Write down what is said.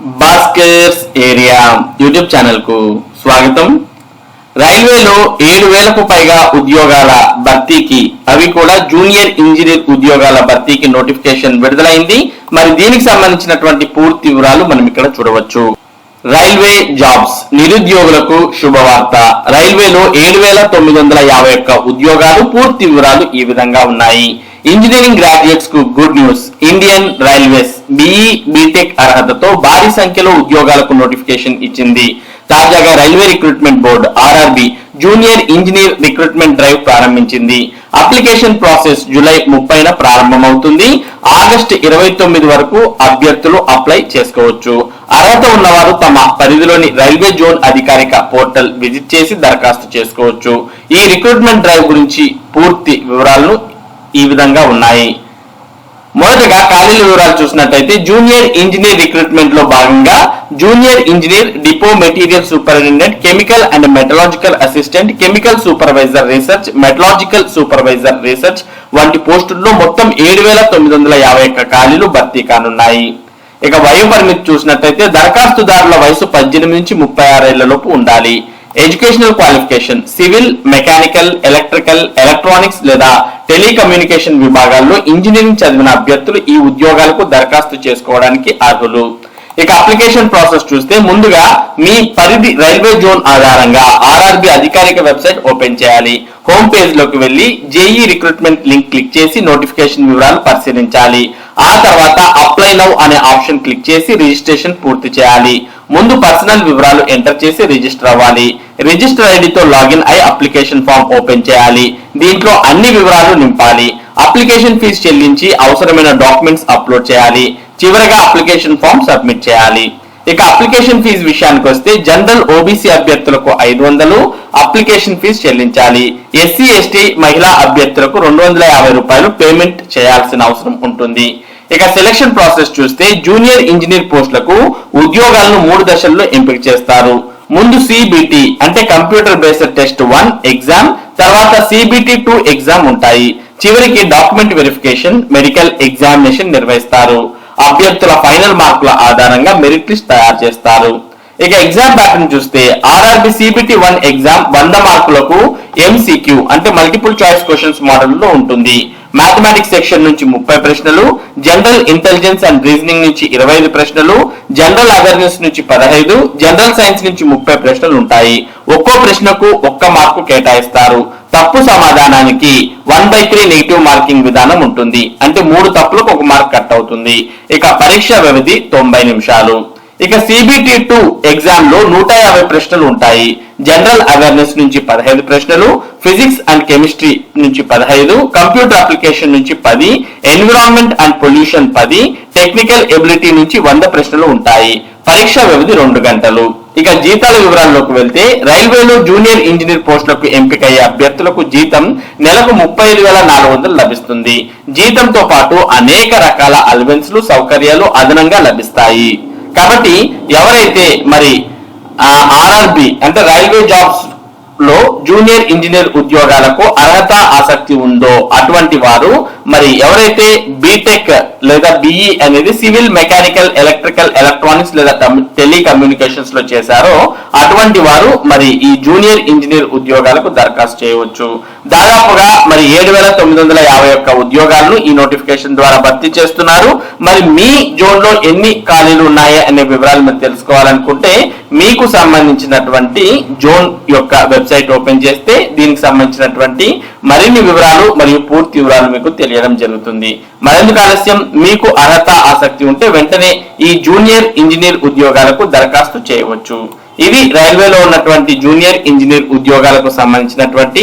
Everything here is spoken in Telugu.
బాస్కెట్స్ ఏరియా యూట్యూబ్ ఛానల్కు స్వాగతం. రైల్వేలో ఏడు వేలకు పైగా ఉద్యోగాల భర్తీకి అవి కూడా జూనియర్ ఇంజనీర్ ఉద్యోగాల భర్తీకి నోటిఫికేషన్ విడుదలైంది. మరి దీనికి సంబంధించినటువంటి పూర్తి వివరాలు మనం ఇక్కడ చూడవచ్చు. రైల్వే జాబ్స్ నిరుద్యోగులకు శుభవార్త. రైల్వేలో ఏడు వేల తొమ్మిది వందల యాభై ఒక్క ఉద్యోగాలు పూర్తి వివరాలు ఈ విధంగా ఉన్నాయి. Engineering గ్రాడ్యుయేట్స్కు good news. Indian railways BE BTech అర్హతతో భారీ సంఖ్యలో ఉద్యోగాలకు నోటిఫికేషన్ ఇచ్చింది. తాజాగా railway recruitment board RRB junior engineer recruitment drive ప్రారంభించింది. అప్లికేషన్ ప్రాసెస్ జూలై ముప్పైన ప్రారంభమవుతుంది. ఆగస్టు ఇరవై తొమ్మిది వరకు అభ్యర్థులు అప్లై చేసుకోవచ్చు. అర్హత ఉన్నవారు తమ పరిధిలోని రైల్వే జోన్ అధికారిక పోర్టల్ విజిట్ చేసి దరఖాస్తు చేసుకోవచ్చు. ఈ రిక్రూట్మెంట్ డ్రైవ్ గురించి పూర్తి వివరాలను ఈ విధంగా ఉన్నాయి. మొదటగా ఖాళీల వివరాలు చూసినట్టయితే జూనియర్ ఇంజనీర్ రిక్రూట్మెంట్లో భాగంగా junior engineer depot material superintendent chemical and metallurgical assistant chemical supervisor research metallurgical supervisor research వంటి పోస్టుల్లో మొత్తం ఏడు వేల తొమ్మిది వందల యాభై ఒక్క ఖాళీలు భర్తీ కానున్నాయి. ఇక వయో పరిమితి చూసినట్టయితే దరఖాస్తుదారుల వయసు పద్దెనిమిది నుంచి ముప్పై ఆరేళ్ళలోపు ఉండాలి. Educational qualification civil mechanical electrical electronics లేదా టెలికమ్యూనికేషన్ విభాగాల్లో ఇంజనీరింగ్ చదివిన అభ్యర్థులు ఈ ఉద్యోగాలకు దరఖాస్తు చేసుకోవడానికి అర్హులు. ఇక అప్లికేషన్ ప్రాసెస్ చూస్తే ముందుగా మీ పరిధి రైల్వే జోన్ ఆధారంగా ఆర్ఆర్బి అధికారిక వెబ్సైట్ ఓపెన్ చేయాలి. హోమ్ పేజ్లోకి వెళ్ళి జేఈ రిక్రూట్మెంట్ లింక్ క్లిక్ చేసి నోటిఫికేషన్ వివరాలు పరిశీలించాలి. ఆ తర్వాత అప్లై నౌ అనే ఆప్షన్ క్లిక్ చేసి రిజిస్ట్రేషన్ పూర్తి చేయాలి. ముందు పర్సనల్ వివరాలు ఎంటర్ చేసి రిజిస్టర్ అవ్వాలి. రిజిస్టర్ ఐడితో లాగిన్ అయి అప్లికేషన్ ఫామ్ ఓపెన్ చేయాలి. దీంట్లో అన్ని వివరాలు నింపాలి. అప్లికేషన్ ఫీజు చెల్లించి అవసరమైన డాక్యుమెంట్స్ అప్లోడ్ చేయాలి. చివరగా అప్లికేషన్ ఫామ్ సబ్మిట్ చేయాలి. ఇక అప్లికేషన్ ఫీజు విషయానికి వస్తే జనరల్ ఓబీసీ అభ్యర్థులకు ఐదు వందలు అప్లికేషన్ ఫీజు చెల్లించాలి. ఎస్సీ ఎస్టీ మహిళా అభ్యర్థులకు రెండు వందల యాభై రూపాయలు పేమెంట్ చేయాల్సిన అవసరం ఉంటుంది. ఇక సెలక్షన్ ప్రాసెస్ చూస్తే జూనియర్ ఇంజనీర్ పోస్టులకు ఉద్యోగాలను మూడు దశల్లో ఎంపిక చేస్తారు. ముందు సిబిటి అంటే computer based test one exam తర్వాత సిబిటి టూ ఎగ్జామ్ ఉంటాయి. చివరికి డాక్యుమెంట్ వెరిఫికేషన్ మెడికల్ ఎగ్జామినేషన్ నిర్వహిస్తారు. అభ్యర్థుల ఫైనల్ మార్కుల ఆధారంగా మెరిట్ లిస్ట్ తయారు చేస్తారు. ఇక ఎగ్జామ్ ప్యాటర్న్ చూస్తే ఆర్ఆర్బి సిబిటి వన్ ఎగ్జామ్ వంద మార్కులకు ఎంసీక్యూ అంటే మల్టిపుల్ చాయిస్ క్వశ్చన్స్ మోడల్లో ఉంటుంది. మ్యాథమెటిక్స్ సెక్షన్ నుంచి ముప్పై ప్రశ్నలు జనరల్ ఇంటెలిజెన్స్ అండ్ రీజనింగ్ నుంచి ఇరవై ఐదు ప్రశ్నలు జనరల్ అవేర్నెస్ నుంచి పదహైదు జనరల్ సైన్స్ నుంచి ముప్పై ప్రశ్నలు ఉంటాయి. ఒక్కో ప్రశ్నకు ఒక్క మార్కు కేటాయిస్తారు. తప్పు సమాధానానికి one by three negative marking విధానం ఉంటుంది. అంటే మూడు తప్పులకు ఒక మార్క్ కట్ అవుతుంది. ఇక పరీక్ష వ్యవధి తొంభై నిమిషాలు. ఇక సిబిటి టూ ఎగ్జామ్లో నూట యాభై ప్రశ్నలు ఉంటాయి. జనరల్ అవేర్నెస్ నుంచి పదహైదు ప్రశ్నలు ఫిజిక్స్ అండ్ కెమిస్ట్రీ నుంచి పదహైదు కంప్యూటర్ అప్లికేషన్ నుంచి పది ఎన్విరాన్మెంట్ అండ్ పొల్యూషన్ పది టెక్నికల్ ఎబిలిటీ నుంచి వంద ప్రశ్నలు ఉంటాయి. పరీక్ష వ్యవధి రెండు గంటలు. ఇక జీతాల వివరాల్లోకి వెళ్తే రైల్వేలో జూనియర్ ఇంజనీర్ పోస్టులకు ఎంపికయ్యే అభ్యర్థులకు జీతం నెలకు ముప్పై ఐదు వేల నాలుగు వందలు లభిస్తుంది. జీతంతో పాటు అనేక రకాల అలవెన్స్లు సౌకర్యాలు అదనంగా లభిస్తాయి. కాబట్టి ఎవరైతే మరి ఆర్ఆర్బి అంటే రైల్వే జాబ్స్ లో జూనియర్ ఇంజనీర్ ఉద్యోగాలకు అర్హత ఆసక్తి ఉందో అటువంటి వారు మరి ఎవరైతే బీటెక్ లేదా బిఈ అనేది సివిల్ మెకానికల్ ఎలక్ట్రికల్ ఎలక్ట్రానిక్స్ లేదా టెలికమ్యూనికేషన్స్లో చేశారో అటువంటి వారు మరి ఈ జూనియర్ ఇంజనీర్ ఉద్యోగాలకు దరఖాస్తు చేయవచ్చు. దాదాపుగా మరి ఏడు వేల తొమ్మిది వందల యాభై ఒక్క ఉద్యోగాలను ఈ నోటిఫికేషన్ ద్వారా భర్తీ చేస్తున్నారు. మరి మీ జోన్లో ఎన్ని ఖాళీలు ఉన్నాయా అనే వివరాలు మీరు తెలుసుకోవాలనుకుంటే మీకు సంబంధించినటువంటి జోన్ యొక్క వెబ్సైట్ ఓపెన్ చేస్తే దీనికి సంబంధించినటువంటి మరిన్ని వివరాలు మరియు పూర్తి వివరాలు మీకు తెలియడం జరుగుతుంది. మరెందుకు ఆలస్యం? మీకు అర్హత ఆసక్తి ఉంటే వెంటనే ఈ జూనియర్ ఇంజనీర్ ఉద్యోగాలకు దరఖాస్తు చేయవచ్చు. ఇది రైల్వేలో ఉన్నటువంటి జూనియర్ ఇంజనీర్ ఉద్యోగాలకు సంబంధించినటువంటి